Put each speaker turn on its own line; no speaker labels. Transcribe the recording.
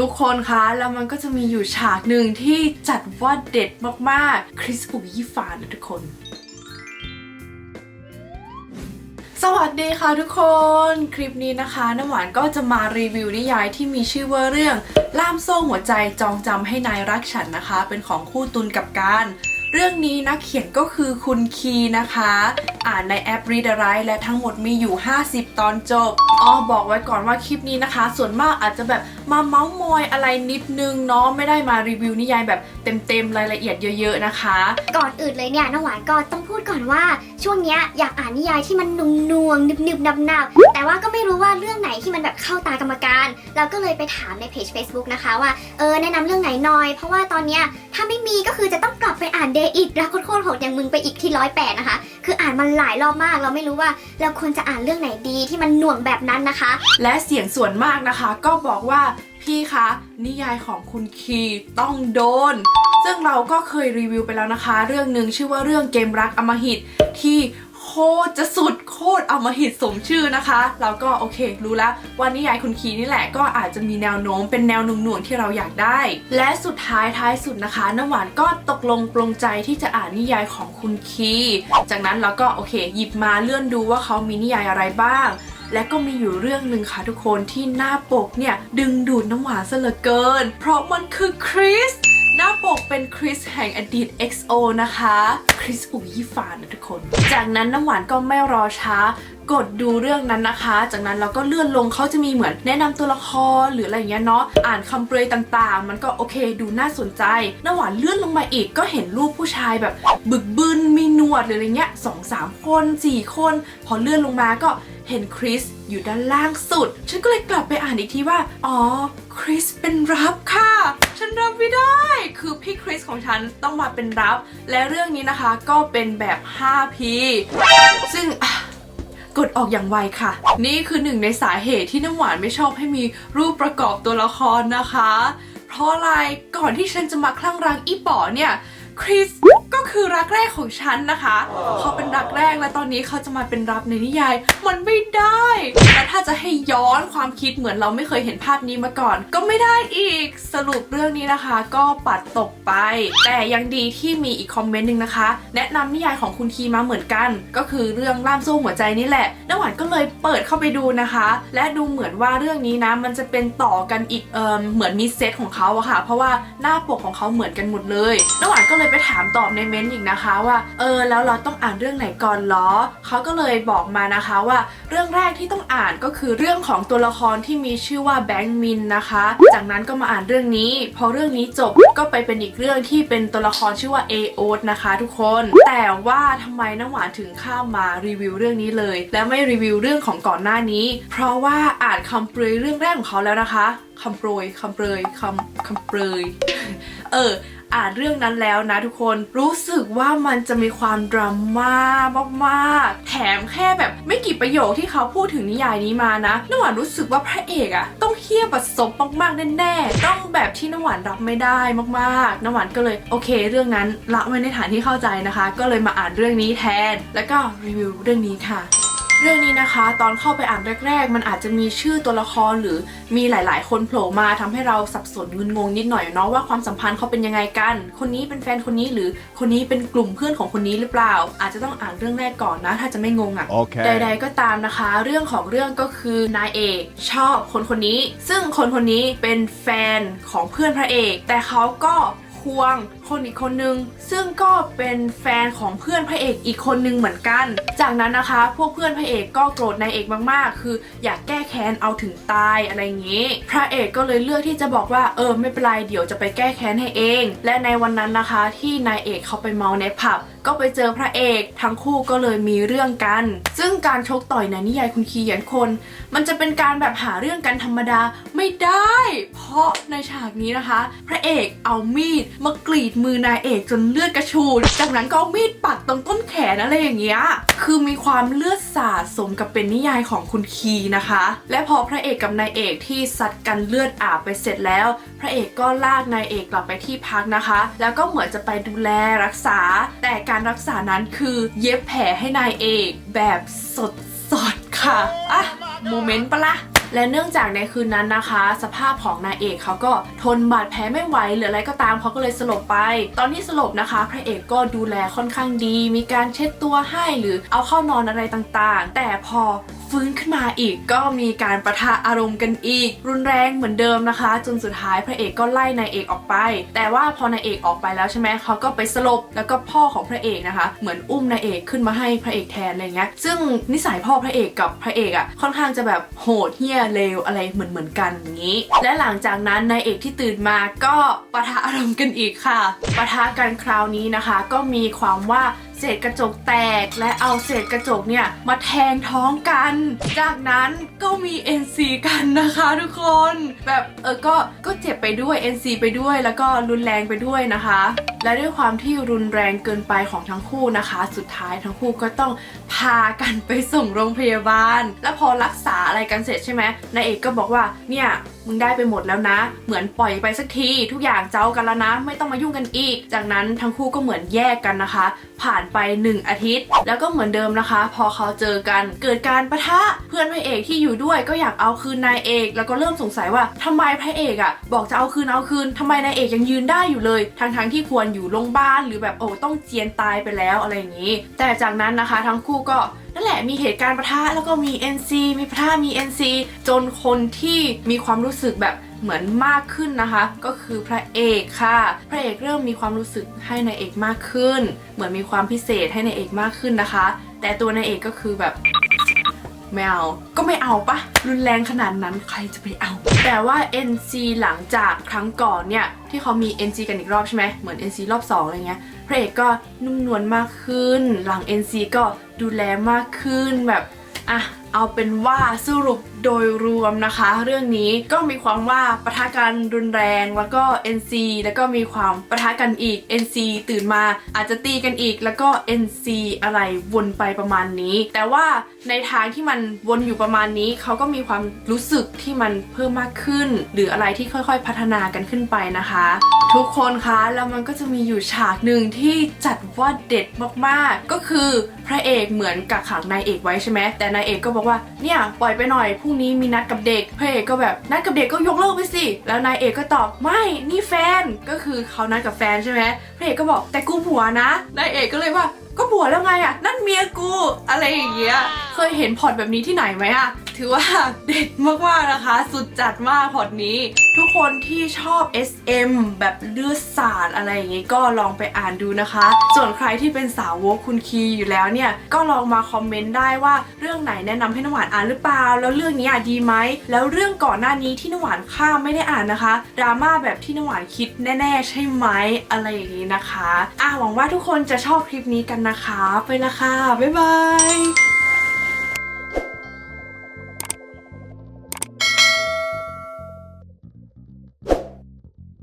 ทุกคนคะ แล้วมันก็จะมีอยู่ฉากหนึ่งที่จัดว่าเด็ดมากๆ คริสปุกยี่ฝานนะทุกคนสวัสดีค่ะทุกคน คลิปนี้นะคะน้ำหวานก็จะมารีวิวนิยายที่มีชื่อว่าเรื่อง ล่ามโซ่หัวใจจองจำให้นายรักฉันนะคะ เป็นของคู่ตุนกับการ เรื่องนี้นักเขียนก็คือคุณคีนะคะ อ่านในแอป Read a r i t และทั้งหมดมีอยู่ 50 ตอนจบอ๋อบอกไว้ก่อนว่าคลิปนี้นะคะ ส่วนมากอาจจะแบบมาเมาส์มอยอะไรนิดนึงเนาะไม่ได้มารีวิวนิยายแบบเต็มๆรายละเอียดเยอะ ๆนะคะ
ก่อนอื่นเลยเนี่ยน้ำหวานก็ต้องพูดก่อนว่า ช่วงเนี้ยอยากอ่านนิยายที่มันนุ่งนวงนึบๆนับๆแต่ว่าก็ไม่รู้ว่าเรื่องไหนที่มันแบบเข้าตากรรมการ เราก็เลยไปถามในเพจ Facebook นะคะว่าเออแนะนำเรื่องไหนหน่อย เพราะว่าตอนเนี้ยถ้า ม่มีก็คือจะต้องกลับไปอ่านเดอิดรักโคตรโหดอย่างมึงไปอีกที่ร้อยแปดนะคะ คืออ่านมันหลายรอบมากเราไม่รู้ว่าเราควรจะอ่านเรื่องไหนดีที่มันหน่วงแบบนั้นนะคะ
และเสียงส่วนมากนะคะ ก็บอกว่าพี่คะนิยายของคุณคีต้องโดน ซึ่งเราก็เคยรีวิวไปแล้วนะคะ เรื่องหนึ่งชื่อว่าเรื่องเกมรักอมหิตที่ ตรจะสุดโคตรเอำมาหิตสมชื่อนะคะเราก็โอเค รู้แล้วว่านิยายคุณคีนี่แหละก็อาจจะมีแนวโน้มเป็นแนวหนุ่งๆที่เราอยากได้ และสุดท้ายท้ายสุดนะคะน้ำหวานก็ตกลงปลงใจที่จะอ่านนิยายของคุณคี จากนั้นเราก็โอเค หยิบมาเลื่อนดูว่าเขามีนิยายอะไรบ้างและก็มีอยู่เรื่องหนึ่งค่ะทุกคนที่หน้าปกเนี่ย ดึงดูดน้ำหวานซะเหลือเกิน เพราะมันคือคริส หน้าปกเป็นคริสแห่งอดีต XO นะคะ คริสอุยฟานนะทุกคน จากนั้นน้ำหวานก็ไม่รอช้ากดดูเรื่องนั้นนะคะ จากนั้นเราก็เลื่อนลงเขาจะมีเหมือนแนะนำตัวละครหรืออะไรเงี้ยเนาะ อ่านคำเปรยต่างๆ มันก็โอเคดูน่าสนใจ น้ำหวานเลื่อนลงมาอีกก็เห็นรูปผู้ชายแบบ บึกบึนมีหนวดหรืออะไรเงี้ยสองสามคนสี่คน พอเลื่อนลงมาก็เห็นคริสอยู่ด้านล่างสุด ฉันก็เลยกลับไปอ่านอีกทีว่า อ๋อ คริสเป็นรับค่ะ ฉันรับไม่ได้ คือพี่คริสของฉันต้องมาเป็นรับ และเรื่องนี้นะคะก็เป็นแบบ 5P ซึ่งอะกดออกอย่างไวค่ะ นี่คือหนึ่งในสาเหตุที่น้ำหวานไม่ชอบให้มีรูปประกอบตัวละครนะคะ เพราะอะไรก่อนที่ฉันจะมาคลั่งรักอีป๋อเนี่ยคริส คือรักแรกของฉันนะคะ เขาเป็นรักแรกและตอนนี้เขาจะมาเป็นรับในนิยาย มันไม่ได้และถ้าจะให้ย้อนความคิดเหมือนเราไม่เคยเห็นภาพนี้มาก่อน ก็ไม่ได้อีกสรุปเรื่องนี้นะคะ ก็ปัดตกไป แต่ยังดีที่มีอีกคอมเมนต์หนึ่งนะคะ แนะนำนิยายของคุณคีมาเหมือนกัน ก็คือเรื่องล่ามโซ่หัวใจนี่แหละน้ำหวานก็เลยเปิดเข้าไปดูนะคะ และดูเหมือนว่าเรื่องนี้นะมันจะเป็นต่อกันอีกเอิมเหมือนมีเซตของเขาอะค่ะ เพราะว่าหน้าปกของเขาเหมือนกันหมดเลยน้ำหวานก็เลยไปถามตอบในเมนต์อีกนะคะว่าเออแล้วเราต้องอ่านเรื่องไหนก่อนเหรอเขาก็เลยบอกมานะคะว่าเรื่องแรกที่ต้องอ่านก็คือเรื่องของตัวละครที่มีชื่อว่าแบงค์มินนะคะ จากนั้นก็มาอ่านเรื่องนี้ พอเรื่องนี้จบก็ไปเป็นอีกเรื่องที่เป็นตัวละครชื่อว่าเอโอตนะคะทุกคน แต่ว่าทำไมน้ำหวานถึงข้ามมารีวิวเรื่องนี้เลย และไม่รีวิวเรื่องของก่อนหน้านี้ เพราะว่าอ่านคำเปรยเรื่องแรกของเขาแล้วนะคะคำโปรยคำเปรยคำคำเปรยเออ อ่านเรื่องนั้นแล้วนะทุกคนรู้สึกว่ามันจะมีความดราม่ามากๆแถมแค่แบบไม่กี่ประโยคที่เขาพูดถึงนิยายนี้มานะน้ำหวานรู้สึกว่าพระเอกอะต้องเฮี้ยบัดซบมากๆแน่ๆต้องแบบที่น้ำหวานรับไม่ได้มากๆน้ำหวานก็เลยโอเค เรื่องนั้นละไว้ในฐานที่เข้าใจนะคะ ก็เลยมาอ่านเรื่องนี้แทน แล้วก็รีวิวเรื่องนี้ค่ะ เรื่องนี้นะคะ ตอนเข้าไปอ่านแรก ๆ มันอาจจะมีชื่อตัวละครหรือมีหลาย ๆ คนโผล่มาทำให้เราสับสนงุนงงนิดหน่อยเนาะว่าความสัมพันธ์เขาเป็นยังไงกัน คนนี้เป็นแฟนคนนี้หรือคนนี้เป็นกลุ่มเพื่อนของคนนี้หรือเปล่า อาจจะต้องอ่านเรื่องแรกก่อนนะ ถ้าจะไม่งงอะ่ะ
Okay.
ใด ๆ ก็ตามนะคะ เรื่องของเรื่องก็คือนายเอกชอบคนคนนี้ ซึ่งคนคนนี้เป็นแฟนของเพื่อนพระเอก แต่เขาก็ควง คนอีกคนนึง ซึ่งก็เป็นแฟนของเพื่อนพระเอกอีกคนนึงเหมือนกัน จากนั้นนะคะ พวกเพื่อนพระเอกก็โกรธนายเอกมากๆ คืออยากแก้แค้นเอาถึงตายอะไรอย่างนี้ พระเอกก็เลยเลือกที่จะบอกว่าเออไม่เป็นไรเดี๋ยวจะไปแก้แค้นให้เอง และในวันนั้นนะคะที่นายเอกเขาไปเมาในผับก็ไปเจอพระเอกทั้งคู่ก็เลยมีเรื่องกัน ซึ่งการชกต่อยในนิยายคุณคีเหยียนคน มันจะเป็นการแบบหาเรื่องกันธรรมดาไม่ได้ เพราะในฉากนี้นะคะ พระเอกเอามีดมากรีดมือนายเอกจนเลือดกระชูด จากนั้นก็เอามีดปักตรงต้นแขนอะไรอย่างเงี้ย คือมีความเลือดสาดสมกับเป็นนิยายของคุณคีนะคะ และพอพระเอกกับนายเอกที่ซัดกันเลือดอาบไปเสร็จแล้ว พระเอกก็ลากนายเอกกลับไปที่พักนะคะ แล้วก็เหมือนจะไปดูแลรักษา แต่การรักษานั้นคือเย็บแผลให้นายเอกแบบสดสดค่ะ อะ โมเมนต์ปะละ และเนื่องจากในคืนนั้นนะคะ สภาพของนายเอกเขาก็ทนบาดแผลไม่ไหวหรืออะไรก็ตามเขาก็เลยสลบไป ตอนที่สลบนะคะ พระเอกก็ดูแลค่อนข้างดี มีการเช็ดตัวให้หรือเอาเข้านอนอะไรต่างๆ แต่พอฟื้นขึ้นมาอีกก็มีการประทะอารมณ์กันอีก รุนแรงเหมือนเดิมนะคะ จนสุดท้ายพระเอกก็ไล่นายเอกออกไป แต่ว่าพอนายเอกออกไปแล้วใช่ไหมเขาก็ไปสลบแล้วก็พ่อของพระเอกนะคะ เหมือนอุ้มนายเอกขึ้นมาให้พระเอกแทนอะไรเงี้ยซึ่งนิสัยพ่อพระเอกกับพระเอกอะ่ะค่อนข้างจะแบบโหดเหี้ยเลวอะไรเหมือนเหมือนๆกันอย่างนี้ และหลังจากนั้นนายเอกที่ตื่นมาก็ปะทะอารมณ์กันอีกค่ะปะทะกันคราวนี้นะคะ ก็มีความว่า เศษกระจกแตกและเอาเศษกระจกเนี่ยมาแทงท้องกัน จากนั้นก็มี NC กันนะคะทุกคน แบบเออก็ก็เจ็บไปด้วย NC ไปด้วยแล้วก็รุนแรงไปด้วยนะคะ และด้วยความที่รุนแรงเกินไปของทั้งคู่นะคะ สุดท้ายทั้งคู่ก็ต้องพากันไปส่งโรงพยาบาล แล้วพอรักษาอะไรกันเสร็จใช่ไหมนายเอกก็บอกว่าเนี่ยมึงได้ไปหมดแล้วนะ เหมือนปล่อยไปสักที ทุกอย่างเจ้ากันแล้วนะ ไม่ต้องมายุ่งกันอีก จากนั้นทั้งคู่ก็เหมือนแยกกันนะคะ ผ่านไป 1 อาทิตย์ แล้วก็เหมือนเดิมนะคะ พอเขาเจอกันเกิดการประทะเพื่อนพระเอกที่อยู่ด้วยก็อยากเอาคืนนายเอก แล้วก็เริ่มสงสัยว่าทำไมพระเอกอะบอกจะเอาคืนเอาคืนทำไมนายเอกยังยืนได้อยู่เลยทั้งๆที่ควรอยู่โรงพยาบาลหรือแบบโอ้ต้องเจียนตายไปแล้วอะไรอย่างนี้ แต่จากนั้นนะคะ ทั้งคู่ก็ นั่นแหละมีเหตุการณ์ประทะแล้วก็มี NC มีประทะมี NC จนคนที่มีความรู้สึกแบบเหมือนมากขึ้นนะคะ ก็คือพระเอกค่ะ พระเอกเริ่มมีความรู้สึกให้นายเอกมากขึ้น เหมือนมีความพิเศษให้นายเอกมากขึ้นนะคะ แต่ตัวนายเอกก็คือแบบ ไม่เอา ก็ไม่เอาปะรุนแรงขนาดนั้นใครจะไปเอา แต่ว่า NC หลังจากครั้งก่อนเนี่ย ที่เขามี NC กันอีกรอบใช่ไหมเหมือน NC รอบ2อะไรเงี้ยพระเอกก็นุ่มนวลมากขึ้น หลัง NC ก็ดูแลมากขึ้นแบบอะเอาเป็นว่าสรุปโดยรวมนะคะ เรื่องนี้ก็มีความว่าปะทะกันรุนแรงแล้วก็ NC แล้วก็มีความปะทะกันอีก NC ตื่นมาอาจจะตีกันอีก แล้วก็ NC อะไรวนไปประมาณนี้ แต่ว่าในทางที่มันวนอยู่ประมาณนี้เขาก็มีความรู้สึกที่มันเพิ่มมากขึ้น หรืออะไรที่ค่อยๆ พัฒนากันขึ้นไปนะคะ ทุกคนคะแล้วมันก็จะมีอยู่ฉากหนึ่งที่จัดว่าเด็ดมากๆ ก็คือพระเอกเหมือนกักขังนายเอกไว้ใช่ไหมแต่นายเอกก็บอกว่าเนี่ยปล่อยไปหน่อยพรุ่งนี้มีนัดกับเด็กพระเอกก็แบบนัดกับเด็กก็ยกเลิกไปสิ แล้วนายเอกก็ตอบไม่นี่แฟนก็คือเขานัดกับแฟนใช่ไหมพระเอกก็บอกแต่กูผัวนะนายเอกก็เลยว่า ก็ผัวแล้วไงอะ นั่นเมียกูอะไรอย่างเงี้ยเคยเห็นพอร์ตแบบนี้ที่ไหนไหมอะ ถือว่าเด็ดมากๆนะคะ สุดจัดมากพอร์ตนี้ ทุกคนที่ชอบ SM แบบเลือดสาดอะไรอย่างงี้ก็ลองไปอ่านดูนะคะ ส่วนใครที่เป็นสาวกคุณคีอยู่แล้วเนี่ย ก็ลองมาคอมเมนต์ได้ว่าเรื่องไหนแนะนำให้น้ำหวานอ่านหรือเปล่า แล้วเรื่องนี้อะดีไหม แล้วเรื่องก่อนหน้านี้ที่น้ำหวานข้ามไม่ได้อ่านนะคะดราม่าแบบที่น้ำหวานคิดแน่ ๆ ใช่ไหมอะไรอย่างนี้นะคะอะหวังว่าทุกคนจะชอบคลิปนี้กันนะคะ ไปละค่ะ บ๊ายบาย